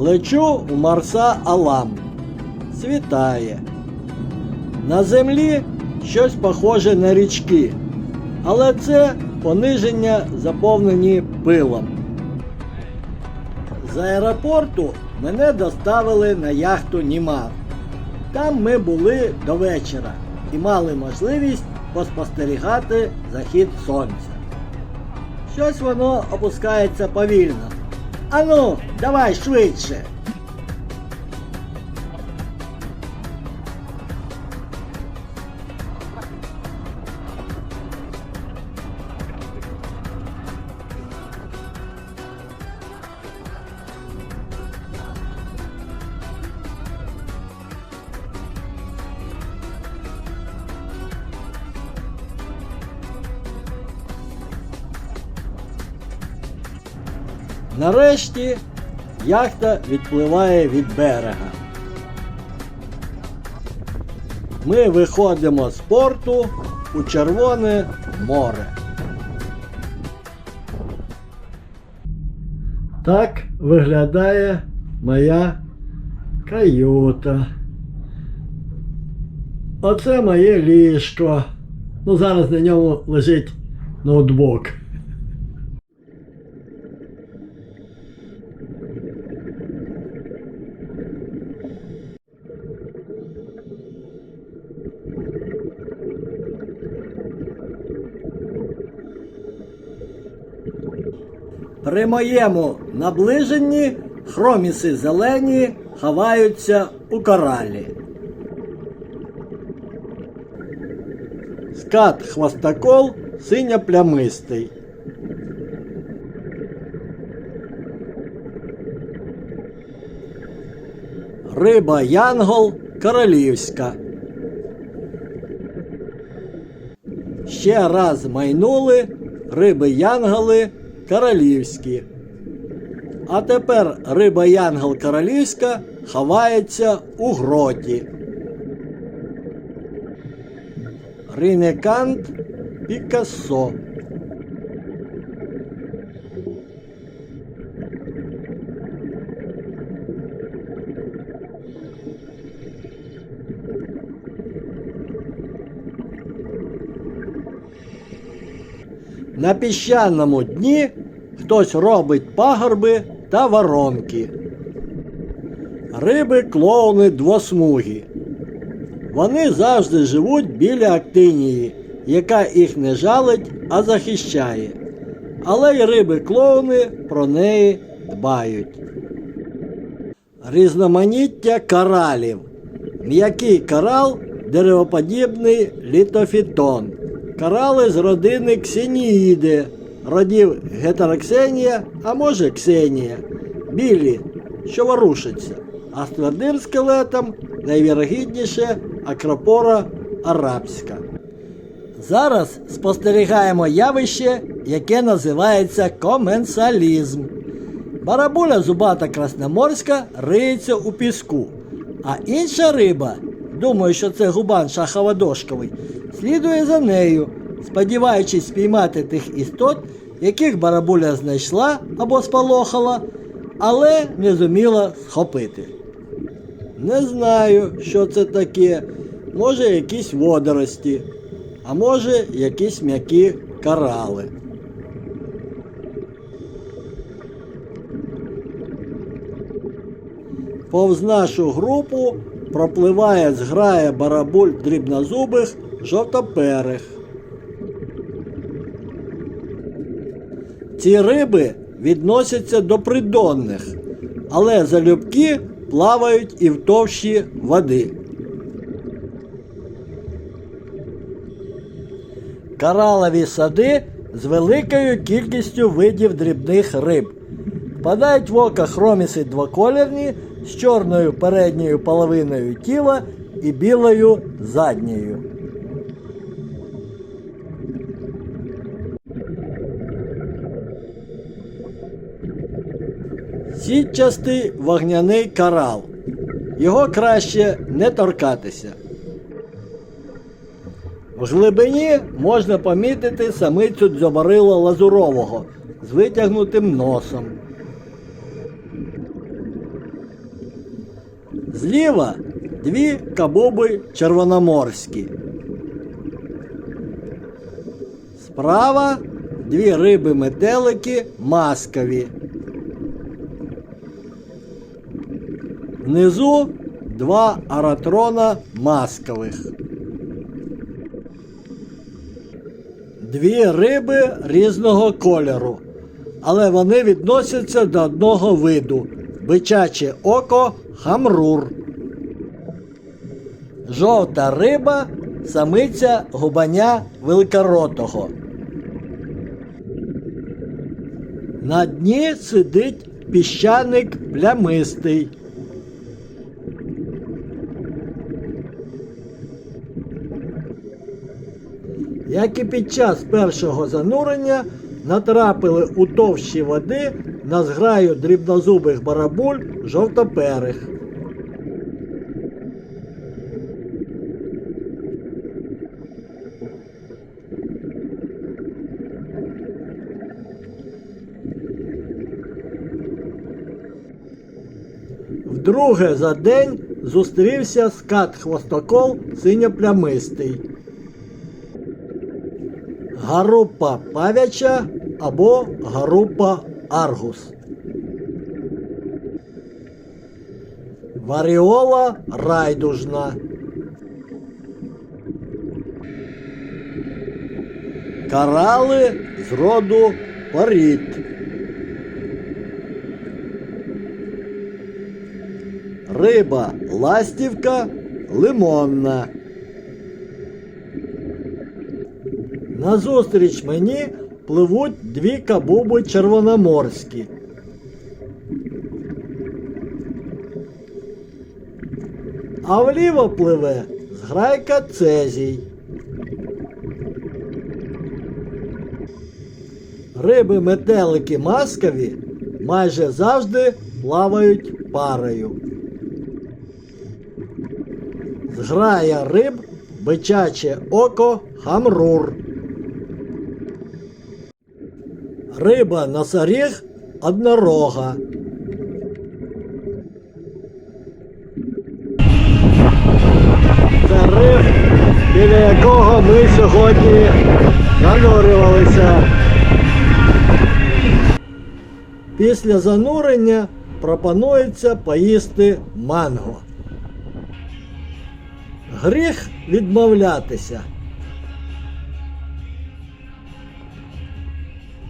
Лечу в Марса Алам. Світає. На землі щось похоже на річки, але це пониження заповнені пилом. З аеропорту мене доставили на яхту Німар. Там ми були до вечора і мали можливість поспостерігати захід сонця. Щось воно опускається повільно. Ану, давай швидше. Нарешті яхта відпливає від берега. Ми виходимо з порту у Червоне море. Так виглядає моя каюта. Оце моє ліжко. Ну, зараз на ньому лежить ноутбук. При моєму наближенні хроміси зелені ховаються у коралі. Скат хвостокол синьо-плямистий. Риба Янгол королівська. Ще раз майнули риби Янголи королівські. А тепер риба Янгол королівська ховається у гроті. Ринекант Пікассо. На піщаному дні хтось робить пагорби та воронки. Риби клоуни двосмугі. Вони завжди живуть біля актинії, яка їх не жалить, а захищає. Але й риби клоуни про неї дбають. Різноманіття коралів. М'який корал деревоподібний літофітон. Корали з родини ксеніїди, родів гетероксенія, а може ксенія. Білі, що ворушаться, а з твердим скелетом найвірогідніше акропора арабська. Зараз спостерігаємо явище, яке називається коменсалізм. Барабуля зубата красноморська риється у піску, а інша риба, думаю, що це губан шаховодошковий, слідує за нею, сподіваючись спіймати тих істот, яких барабуля знайшла або сполохала, але не зуміла схопити. Не знаю, що це таке. Може, якісь водорості, а може, якісь м'які корали. Повз нашу групу пропливає зграя барабуль дрібнозубих жовтоперих. Ці риби відносяться до придонних, але залюбки плавають і в товщі води. Коралові сади з великою кількістю видів дрібних риб. Впадають в око хроміси двоколірні з чорною передньою половиною тіла і білою задньою. Сітчастий вогняний корал. Його краще не торкатися. В глибині можна помітити самицю дзьобарила лазурового з витягнутим носом. Зліва дві кабуби червономорські. Справа дві риби метелики маскові. Внизу два аратрона маскових. Дві риби різного кольору, але вони відносяться до одного виду бичаче око хамрур. Жовта риба самиця губаня великоротого. На дні сидить піщаник плямистий. Як і під час першого занурення натрапили у товщі води на зграю дрібнозубих барабуль жовтоперих. Вдруге за день зустрівся скат хвостокол синьоплямистий. Гарупа павяча або гарупа аргус. Варіола райдужна. Карали з роду порід. Риба ластівка лимонна. Назустріч мені пливуть дві кабуби червономорські. А вліво пливе зграйка цезій. Риби метелики маскові майже завжди плавають парою. Зграя риб бичаче око хамрур. Риба носоріг однорога. Це риб, біля якого ми сьогодні занурювалися. Після занурення пропонується поїсти манго. Гріх відмовлятися.